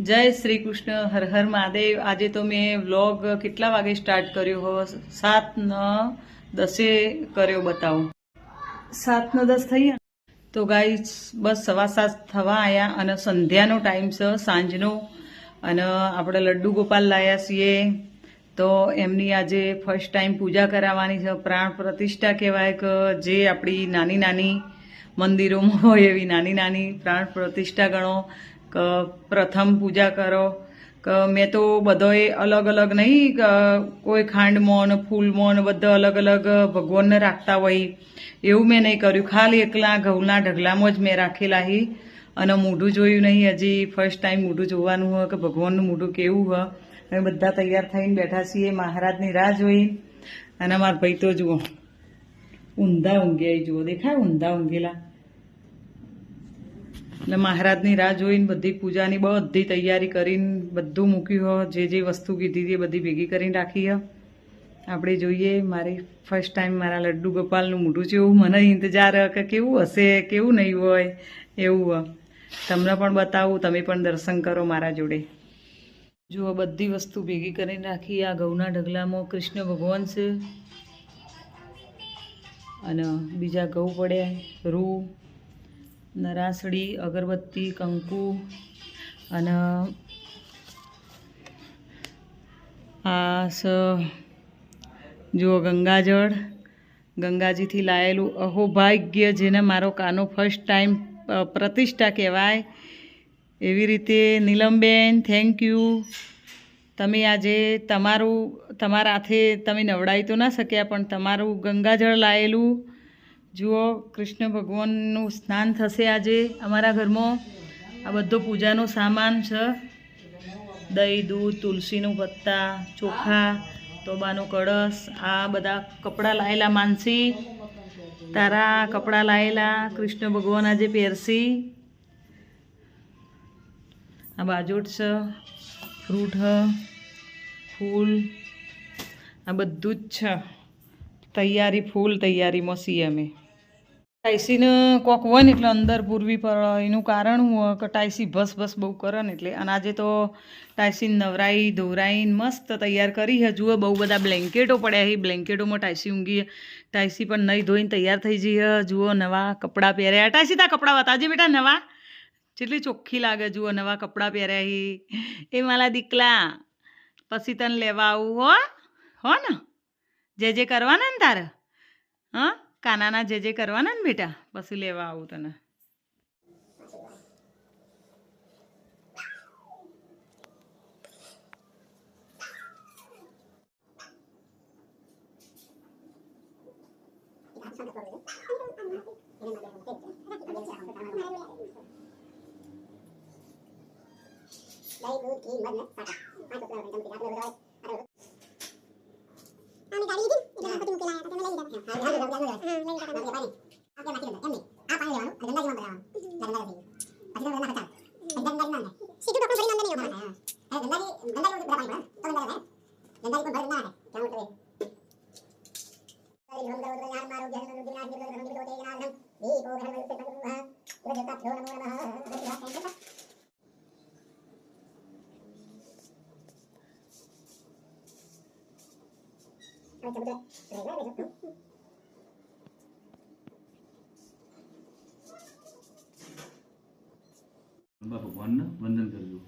જય શ્રી કૃષ્ણ હર હર મહાદેવ. આજે તો મેં વ્લોગ કેટલા વાગે સ્ટાર્ટ કર્યો હો? સાત ન દસે કર્યો બતાવો. સાત ન દસ થઈ? તો ગાઈ બસ સવા સાત થવા આવ્યા અને સંધ્યાનો ટાઈમ છે સાંજનો. અને આપણે લડ્ડુ ગોપાલ લાયા છીએ. તો એમની આજે ફર્સ્ટ ટાઈમ પૂજા કરાવવાની છે. પ્રાણ પ્રતિષ્ઠા કહેવાય કે જે આપણી નાની નાની મંદિરોમાં હોય એવી નાની નાની પ્રાણ પ્રતિષ્ઠા ગણો. પ્રથમ પૂજા કરો. કે મેં તો બધોએ અલગ અલગ નહીં કોઈ ખાંડમાં ને ફૂલમાં ને બધા અલગ અલગ ભગવાનને રાખતા હોય. એવું મેં નહીં કર્યું. ખાલી એકલા ઘઉંના ઢગલામાં જ મેં રાખેલા હી. અને મોઢું જોયું નહીં હજી. ફર્સ્ટ ટાઈમ મોઢું જોવાનું હોય કે ભગવાનનું મોઢું કેવું હોય. અમે બધા તૈયાર થઈને બેઠા છીએ મહારાજની રાહ જોઈ. અને મારા ભાઈ તો જુઓ, ઊંધા ઊંઘે જુઓ. દેખાય ઊંધા ઊંઘેલા. એટલે મહારાજની રાહ જોઈને બધી પૂજાની બધી તૈયારી કરીને બધું મૂક્યું હોય જે જે વસ્તુ કીધી હતી એ બધી ભેગી કરીને રાખી હોય આપણે જોઈએ મારી ફર્સ્ટ ટાઈમ મારા લડ્ડુ ગોપાલનું મોઢું છે એવું મને ઇંતજાર કે કેવું હશે, કેવું નહીં હોય, એવું તમને પણ બતાવું, તમે પણ દર્શન કરો મારા જોડે. જુઓ બધી વસ્તુ ભેગી કરીને રાખી, આ ઘઉંના ઢગલામાં કૃષ્ણ ભગવાન છે. અને બીજા ઘઉં પડ્યા, રૂ નરાસડી, અગરબત્તી, કંકુ અને આ સ જુઓ ગંગાજળ. ગંગાજીથી લાયેલું અહોભાગ્ય જેને મારો કાનો ફર્સ્ટ ટાઈમ પ્રતિષ્ઠા કહેવાય. એવી રીતે નીલમબેન થેન્ક યુ તમે આજે તમારું, તમારા હાથે તમે નવડાવી તો ના શક્યા, પણ તમારું ગંગાજળ લાયેલું જુઓ, કૃષ્ણ ભગવાનનું સ્નાન થશે આજે અમારા ઘરમાં. આ બધો પૂજાનો સામાન છે. દહીં, દૂધ, તુલસીનું પત્તા, ચોખા, તોબાનો કળશ, આ બધા કપડાં લાયેલા માનસી. તારા કપડાં લાયેલા, કૃષ્ણ ભગવાન આજે પહેરસી આ બાજોટ છે, ફ્રૂટ ફૂલ. આ બધું જ છે. તૈયારી, ફૂલ તૈયારીમાં છીએ અમે. ટાઈસીને કોક હોય ને એટલે અંદર પૂરવી પડે એનું કારણ હું કે ટાઈસી ભસ ભસ બહુ કરે ને એટલે અને આજે તો ટાઈસી નવરાઈ ધોરાઈને મસ્ત તૈયાર કરી છે બહુ બધા બ્લેન્કેટો પડ્યા છે. બ્લેન્કેટોમાં ટાઈસી ઊંઘી ટાઈસી પણ નહીં ધોઈને તૈયાર થઈ જઈએ જુઓ નવા કપડાં પહેર્યા ટાઈસી તા કપડાં બતાજે બેટા નવા? જેટલી ચોખ્ખી લાગે, જુઓ નવા કપડાં પહેર્યા હી એ મારા દીકલા, પછી તને લેવા આવું હો. હો ને? જે જે કરવાના ને તારે? હા? કાનાના જે જે કરવાના ને બેટા પછી લેવા આવું તને દહીં દૂધ ઘી મધ ને સાકર પાંચ રૂપિયા તમે કીધા આપણે બધા અમે ગાડી લીધી એટલે પછી મૂકેલા હતા તમે લઈ લીધા હા હા હા હા લઈ લીધા તમે પાણી આપણે નાખી દીધા એમ નહીં આ પાણી લેવાનું અને ગંગાજીમાં ભરાવાનું ગંગા ગંગા થઈ પછી તો ગંગા ગંગા નહીં સીધું તો આપણે ભરી નાખે નહીં ગંગાજી ગંગાજી બધા પાણી ભરે તો ગંગા ગંગા ગંગાજી પણ ભરી ના નાખે ક્યાં ઉતરે હરિ ઓમ દરો યાર મારો જનનું દિનાર નિર્ગલ રંગ દો તેજના રંગ દીપો ઘર વસે પગુહ દેવતા થયો નમો નમઃ હવે તો બધા રહેલા બેઠો અંબા ભગવાનને વંદન કરજો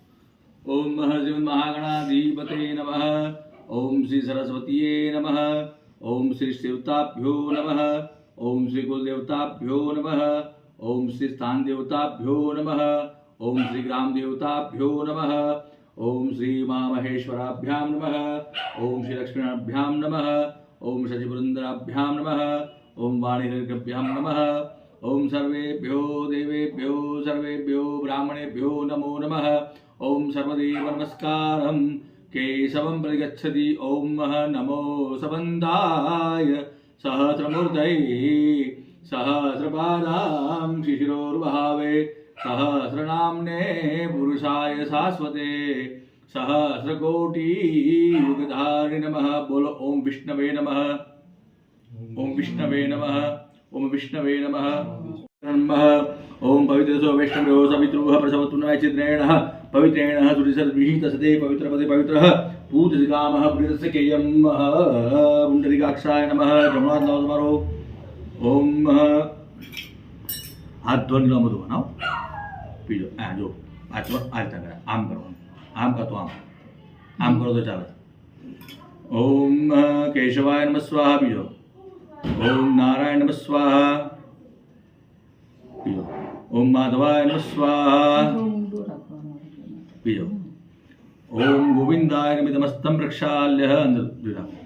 ઓમ મહાજીવન મહાગણાધિપતે નમઃ ઓમ શ્રી સરસ્વતીએ નમઃ ઓમ શ્રી શિવતાભ્યો નમઃ ઓમ શ્રી કુલદેવતાભ્યો નમઃ ઓમ શ્રી સ્થાન દેવતાભ્યો નમઃ ઓમ શ્રી ગ્રામ દેવતાભ્યો નમઃ ઓમ શ્રી મા મહેશ્વરાભ્યામ નમઃ ઓમ શ્રી લક્ષ્મીનાભ્યામ નમઃ ઓમ શશિપુરંદરાભ્યામ નમઃ ઓમ વાણીર્ગભ્યામ નમઃ ઓમ સર્વેભ્યો દેવેભ્યો સર્વેભ્યો બ્રાહ્મણેભ્યો નમો નમઃ ઓમ સર્વદેવ નમસ્કારમ કેશવમ પ્રગચ્છતિ ઓમ નમો સબંધાય સહસ્રમૂર્તયે સહસ્રપાદાં શિશિરોર્વહાવે સહસ્રનામ્ને પુરુષાય શાશ્વતે સહસ્રકોટી યુગધારિ નમઃ બોલો ઓમ વિષ્ણવે નમઃ ઓમ વિષ્ણવે નમઃ ઓમ વિષ્ણવે નમઃ ઓમ પવિત્રસો વૈષ્ણવો સવિતૃહ પ્રસવતુન ચિત્રેણ પવિત્રેણ સુરિસર્વિહિત સતે પવિત્ર પદે પવિત્ર પૂજગામઃ પુરીરસકેયમ પુંડરીકાક્ષાય નમઃ જમણાથ નામ તમારો ઓમ હાથ ધ્વનિ લો બધું બનાવો પીજો હા જો આ રીતના કરે આમ કરવાનું આમ કરતો આમ આમ કરો તો ચાલે ઓમ કેશવાય નમ સ્વાહા પીજો ઓમ નારાયણ સ્વાહા ઓમ માધવાય સ્વાહા પીજો ઓમ ગોવિંદાય નમિતમસ્તમ પ્રક્ષાલ્ય અંદર જો રાખો.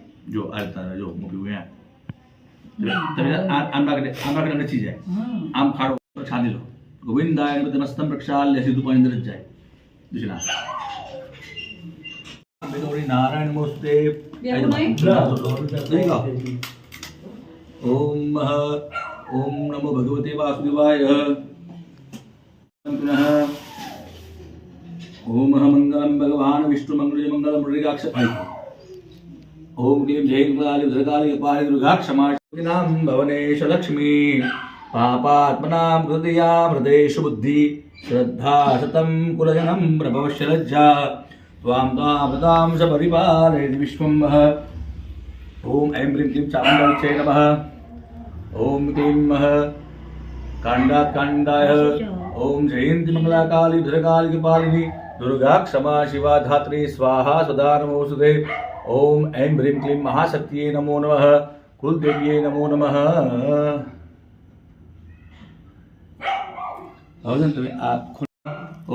આ રીતના જો પીવું અહીંયા તમે આમ રાખીને આમ રાખીને નચી જાય આમ ખાડો છાંદી લો ગોવિંદાય નમિતમસ્તમ પ્રક્ષાલ્ય સીધું પાણી અંદર જ જાય દુસરા નારાયણ ગાઓ. ઓમ ઓમ નમો ભગવતે વાસુદેવાય પુનઃ ઓમ મંગલમ ભગવાન વિષ્ણુ મંગળ મંગલમ મૃગાક્ષ ઓમ ક્લીમ જય મંગલાલી ભદ્રકાલી કપાલી દુર્ગાક્ષમાનામ ભવનેશ લક્ષ્મી પાપાત્મનામ હૃદયા હૃદયેશુ બુદ્ધિ શ્રદ્ધા સતમ કુલજનમ પ્રભવશ્ય લજ્જા ત્વામ તામ સ પરિપાલયતિ વિશ્વમ વહ ઓમ ऐं ह्रीं क्लीं चामुण्डाक्षे नमः ॐ क्लीं काण्डात्काण्डाय ॐ जयन्तिमङ्गलाकाली धृकालिकपालिनि दुर्गा क्षमा शिवा धात्री स्वाहा सदा नमोऽसुधे ॐ ऐं ह्रीं क्लीं महाशक्त्यै नमो नमः कुलदेव्यै नमो नमः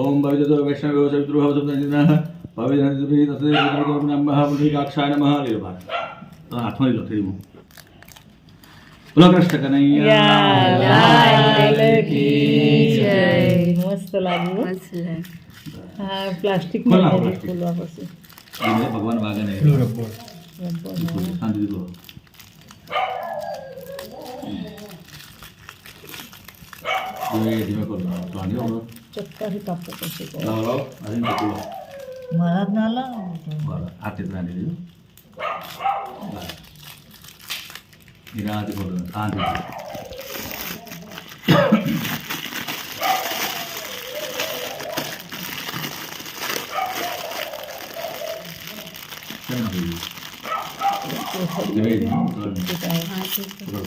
ॐ भवितो वैष्णवो सवितृभवसुन्दरः भवितः नमः मुलिकाक्षाय नमः आत्मनि બોલો કૃષ્ણ કનૈયા મસ્ત લાગ્યું હા પ્લાસ્ટિક. ખોલવા પડશે ભગવાન વાગે નહીં શાંતિથી બોલો ધીમે ધીમે બોલો બોલો ચક્કાથી કાપવું પડશે લાવો લાવો અહીં મારા જ ના લાવ શાંતિ ના થયું? ધીમે ધીમે બોલો. બોલો.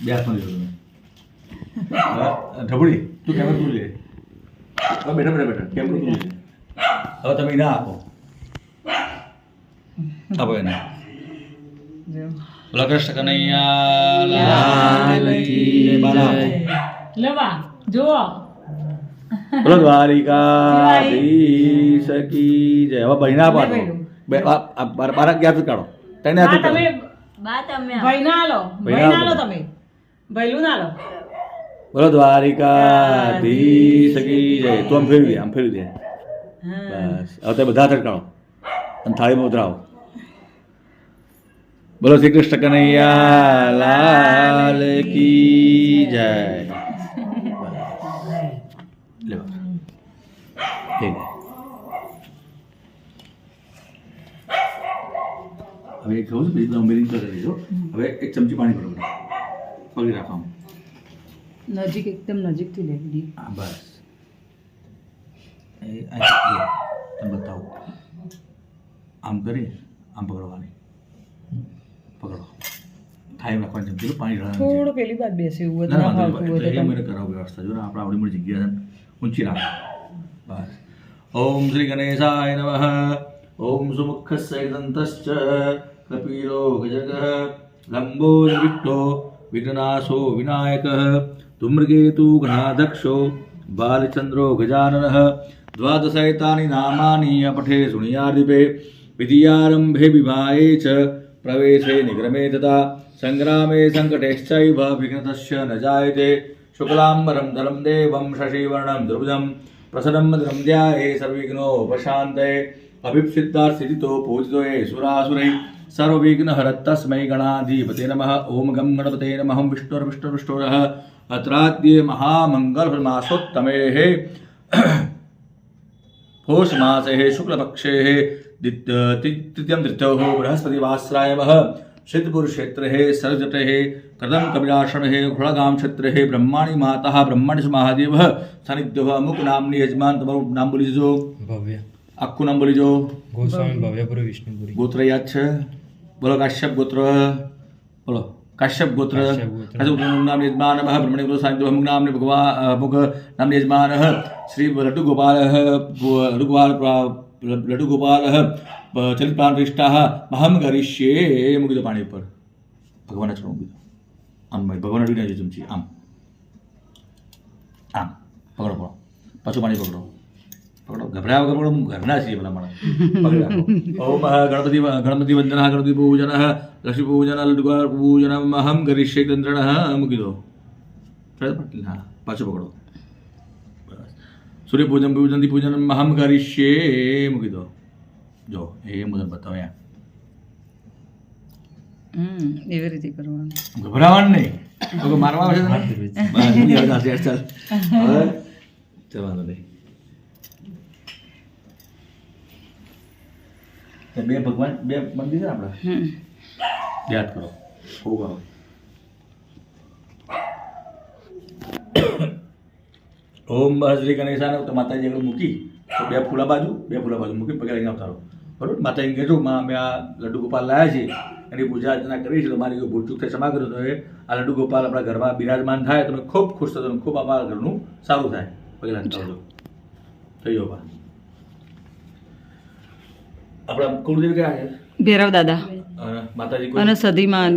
બે હાથમાં લીધો તમે હવે, ઢબુડી તું કેમેરો તું લે હવે બેઠા બેઠા બેઠા કેમેરો તું લે હવે તમે ના આપો આપો એને બોલો કનૈયા લાલ કી જય. લેવા જુઓ બોલો દ્વારિકાધીશ કી જય હવે બહેના પાડો બાર બાર ક્યાંથી કાઢો તેને હાથે કાઢો ભાઈ ના લો ભાઈ ના લો તમે ભૈલું ના લો બોલો દ્વારિકાધીશ કી જય તું આમ ફેરવી દે આમ ફેરવી દે બસ હવે બધા હાથ અને થાળીમાં ઉતરાવો બોલો શ્રી કૃષ્ણ કનૈયા લાલ કી જય. હવે એક ખાવું છે પછી તમે ઉમેરીને કરી દેજો. હવે એક ચમચી પાણી ભરો પગી પકડી રાખો. નજીક એકદમ નજીકથી લેવી હા બસ. એ તમને બતાવું. આમ કરી આમ પકડવાની. પકડો. ટાઈમ રાખવાની જેમ પાણી થોડું પેલી બાદ બેસે એવું ના વાંધો એટલે એ મને કરાવો વ્યવસ્થા જો આપણે આવડી મોટી જગ્યા ઊંચી રાખો. બસ. ઓમ શ્રી ગણેશાય નમઃ. ઓમ સુમુખસ્ય દંતશ્ચ કપિલો ગજગ લંબો વિઘ્નાશો વિનાયક. ધૂમ્રકેતુ ઘનાધક્ષો બાલચંદ્રો ગજાનન. દ્વાદશૈતાની નામાની અપઠે શુણ્યાદિપે વિધિયારંભે વિભાએ ચ. प्रवेशे निग्रमे तथा सङ्ग्रामे सङ्कटेश्चैव विघ्नतस्य न जायते शुक्लाम्बरं धरं देवं शशिवर्णं द्रुपदं प्रसन्नं मधुरं ध्याये सर्वविघ्नोपशान्तये अभिप्सिद्धार्थितो पूजितो ये सुरासुरैः सर्वविघ्नहरत्तस्मै गणाधिपते नमः ॐ गं गणपते नमः विष्णुर्विष्णुर्विष्णुरः अत्राद्ये महामङ्गलमासोत्तमेः पौषमासे शुक्लपक्षे द्वितीयं तृतीयोः बृहस्पतिवासरायवः सिद्धपुर क्षेत्र है सरजट है कदम कपिलाश्रम है घोड़ागाम क्षेत्र है ब्रह्माणी माता ब्रह्मण्य महादेव सानिध्य અમુક નામની યજમાન તમારું નામ બોલી દેજો ભવ્ય આખું નામ બોલી જો ગોસ્વામી ભવ્યપુર વિષ્ણુપુરી ગોત્ર યાદ છે બોલો કાશ્યપ ગોત્ર બોલો કાશ્યપ ગોત્ર કાશ્યપ ગોત્ર. કાશ્યપ ગોત્રનું નામ યજમાન બ્રહ્મણ્ય ગુરુ સાનિધ્ય અમુક નામ ભગવા અમુક નામ યજમાન શ્રી લડ્ડુ ગોપાલ લડ્ડુ ગોપાલ લડ્ડુ ગોપાલ ચલિત પ્રાણ પૃષ્ઠા મહમ કરીશ્યે મૂકી દો પાણી ઉપર ભગવાન ચરણ મૂકી દો આમ ભગવાન અડીને ચમચી આમ આમ પકડો પકડો પાછું પાણી પકડો પકડો ગભરાયા વગર પકડો ઘરના છીએ પેલા માણસ ઓમ ગણપતિ ગણપતિ વંદન ગણપતિ પૂજન લક્ષ્મી પૂજન લડુગોપાલ પૂજન મહમ કરીશ્ય ચંદ્રણ મૂકી દો પાછું પકડો. સૂર્ય પૂજન પૂજનથી પૂજન અહમ કરીશ્યે. મૂકી દો. જો એ મુજબ બતાવો અહીંયા એવી રીતે કરવાનું. ગભરાવાનું નહીં. મારવા આવશે ચાલ. જવાનું નહીં. બે ભગવાન બે મંદિર છે આપણા? યાદ કરો. બહુ કરો ઓમ શ્રી ગણેશાને તો માતાજી આગળ મૂકી તો બે ફૂલા બાજુ બે ફૂલા બાજુ મૂકી પગે લઈને આવતા બરાબર? માતાજી કહેજો માં અમે આ લડ્ડુ ગોપાલ લાયા છે એની પૂજા અર્ચના કરી છે તમારી મારી કોઈ ભૂલચૂક થઈ ક્ષમા કરો. તો એ આ લડ્ડુ ગોપાલ આપણા ઘરમાં બિરાજમાન થાય તમે ખૂબ ખુશ થશો ખૂબ આપણા ઘરનું સારું થાય. પગે લઈને આવજો. થઈ ગયો બા. આપણા કુળદેવ ક્યાં છે? ભેરવ દાદા. માતાજી અને સધીમાન.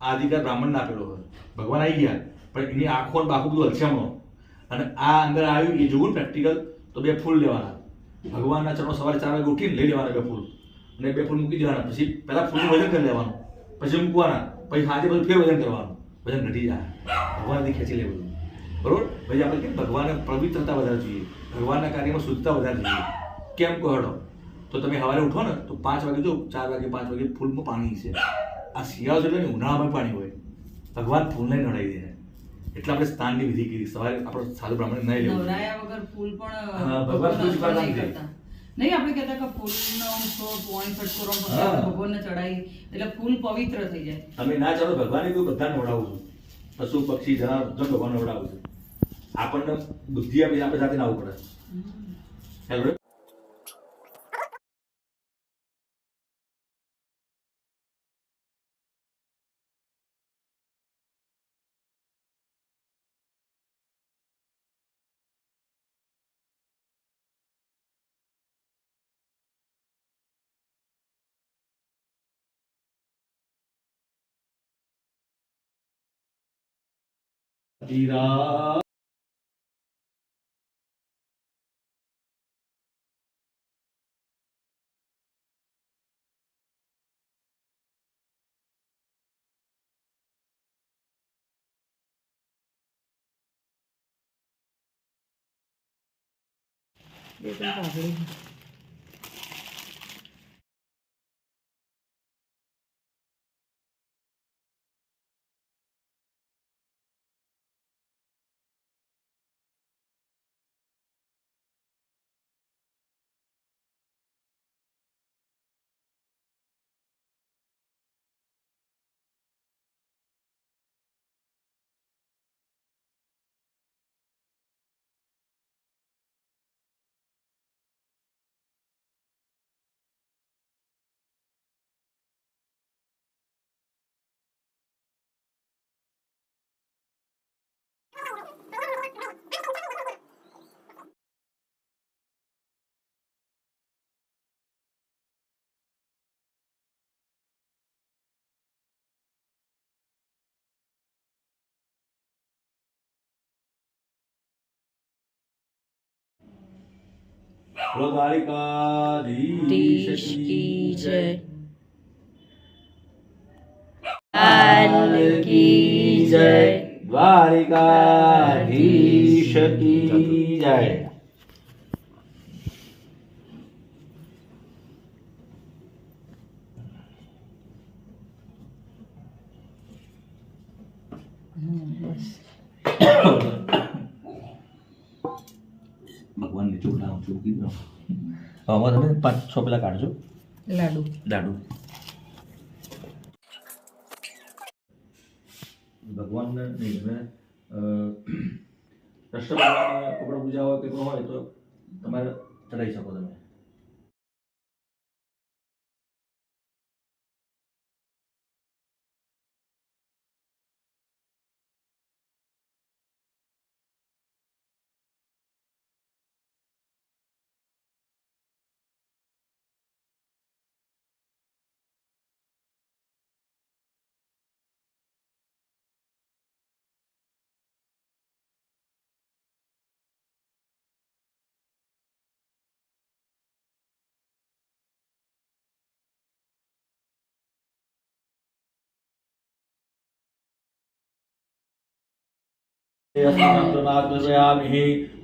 આ અધિકાર બ્રાહ્મણને આપેલો હોય ભગવાન આવી ગયા, પણ એની આંખો બાકુ બધું અલછામણો. અને આ અંદર આવ્યું, એ જોવું પ્રેક્ટિકલ તો બે ફૂલ લેવાના. ભગવાનના ચરણો સવારે ચાર વાગે ઉઠીને લઈ લેવાના બે ફૂલ. અને બે ફૂલ મૂકી દેવાના. પછી પહેલા ફૂલનું વજન કરી લેવાનું. પછી મૂકવાના. પછી સાંજે બધું ફેર વજન કરવાનું. વજન ઘટી જાય. ભગવાનથી ખેંચી લે બધું. બરોબર? પછી આપણે કેમ ભગવાનને પવિત્રતા વધારે જોઈએ? ભગવાનના કાર્યમાં શુદ્ધતા વધારે જોઈએ. કેમ કહો તો તમે સવારે ઉઠો ને, તો પાંચ વાગે જો ચાર વાગે, પાંચ વાગે ફૂલમાં પાણી છે આ શિયાળો એટલે ને ઉનાળામાં પાણી હોય. ભગવાન ફૂલને નડાઈ દે. એટલે આપણે સ્નાનની વિધિ કીધી સવારે આપણે સાધુ બ્રાહ્મણ નહીં લેવું. વગર ફૂલ પણ ભગવાન પૂજવા નહીં આપણે કહેતા કે ફૂલનો પોણી ફટકોરો ભગવાનને ચડાવી. એટલે ફૂલ પવિત્ર થઈ જાય. અમે ના ચાલો ભગવાનને તો બધાને વડાવું છું. પશુ પક્ષી જનાવર જો ભગવાનને વડાવું છું. આપણને બુદ્ધિ આપી આપણે સાથે ના આવવું પડે ખ્યાલ પડ્યો? ધીરા બે ત્રણ પાઘડી. બોલો દ્વારિકાધીશ કી જય લાલ કી જય દ્વારિકાધીશ કી જય ભગવાન નીચે ઉઠાવું છું કીધું. હવે તમે પાંચ છ પેલા કાઢજો. લાડુ. લાડુ. ભગવાનને નહીં તમે અ, કૃષ્ણ કપડા પૂજા હોય કે હોય તો તમારે ચડાવી શકો તમે.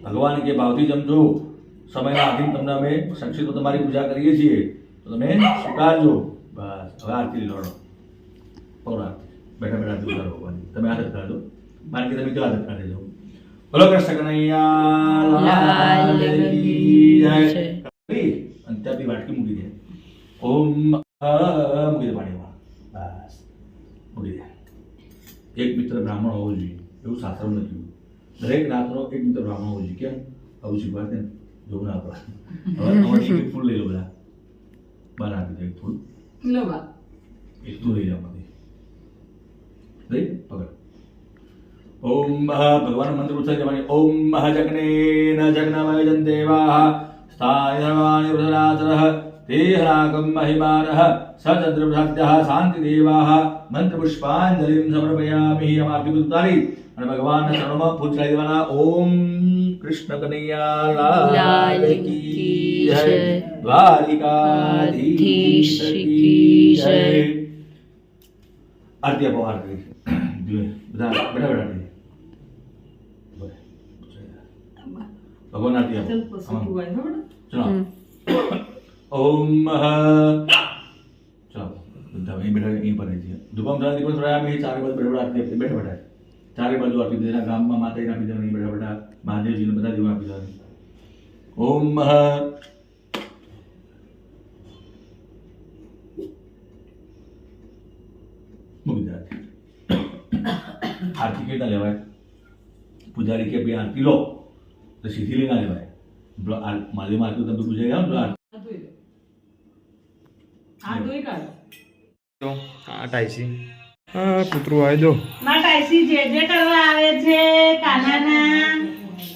ભગવાન કે ભાવથી જમજો સમયના આધીન તમને અમે સંક્ષિપ્ત તમારી પૂજા કરીએ છીએ તો તમે સ્વીકારજો. બસ હવે આરતી લડો પૌર બેઠા બેઠા ઉતારો ભગવાનની તમે આદત કરજો મારે કે તમે જો આદત કરી દેજો બોલો કૃષ્ણ કનૈયા અને ત્યાં બી વાટકી મૂકી દે. ઓમ મૂકી દે પાણીમાં. બસ. મૂકી દે. એક મિત્ર બ્રાહ્મણ હોવો જોઈએ. એવું શાસ્ત્રમાં લખ્યું દરેક નાતનો એક મિત્ર બ્રાહ્મણ હોવો જોઈએ કેમ? આવું શીખવાડે ને? જોવું ના પડે હવે આમાંથી એક ફૂલ લઈ લો બધા. બહાર આપી દો એક ફૂલ. લો બા. એક તું લઈ લો આમાંથી. લઈ? પકડ. ઓમ મહ ભગવાન મંત્ર ઉચ્ચાર કરવાની. ઓમ મહ જગ્ને ન જગ્નમય જંદેવાહ સ્થાય સર્વાણિ વૃધરાચરઃ તે હરાકમ મહિમાનઃ સચંદ્રભ્રાત્યઃ શાંતિદેવાહ. મંત્ર પુષ્પાંજલિં સમર્પયામિ અમારતી ઉતારી અને ભગવાનના ચરણોમાં ફૂલ ચડાવી દેવાના ઓમ કૃષ્ણ કનૈયા લાલ કી જય દ્વારિકાધીશ કી જય. આરતી આપો આરતી બધા બેઠા બેઠા ભગવાન આરતી આપો. ચાલ. ઓમ ચલો બધા અહીં બેઠા અહીં પર છે ધુપમ થયા દિવસ રહ્યા અમે ચારે બાદ બેઠા બેઠા આપી બેઠા બેઠા. ચારે બાજુ આપી દીધા ગામમાં માતાજીને આપી દેવાની બધા બધા મહાદેવજીને બધા દેવા આપી દેવાની ઓમ મહા. આરતી. કેટલા કેવી લેવાય? પૂજારી કે ભાઈ આરતી લો તો સીધી લઈ ના લેવાય મહાદેવમાં આરતી તમે પૂજારી આવો તો આ ટાઈસી હા, કૂતરું આવી દો માટાઈસી જે જે કરવા આવે છે, કાનાના.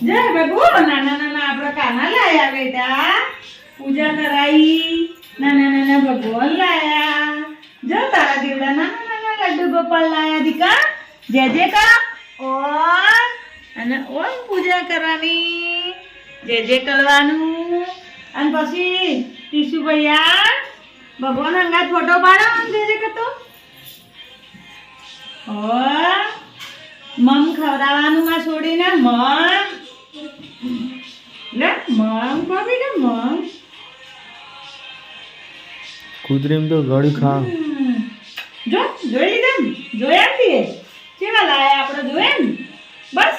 જય બાબુ નાના નાના આપણા કાના લાયા બેટા. પૂજા કરાઈ નાના નાના ભગવાન લાયા. જો તારા દેવડા નાના નાના લડ્ડુ ગોપાલ લાયા, દીકા. જય જય કા ઓર અને ઓમ પૂજા કરવાની જે જે કરવાનું. અને પછી ટીસુ ભૈયા ભગવાન અંગાત ફોટો પાડો જય જય કરતો. મમ ખવડાવવાનું માં છોડીને મમ. લે મમ ભાભી ને મમ. કુદરીમ તો ગળી ખા. જો જોઈ દમ જોયા છીએ. કેવા લાયા આપણે જોયા બસ.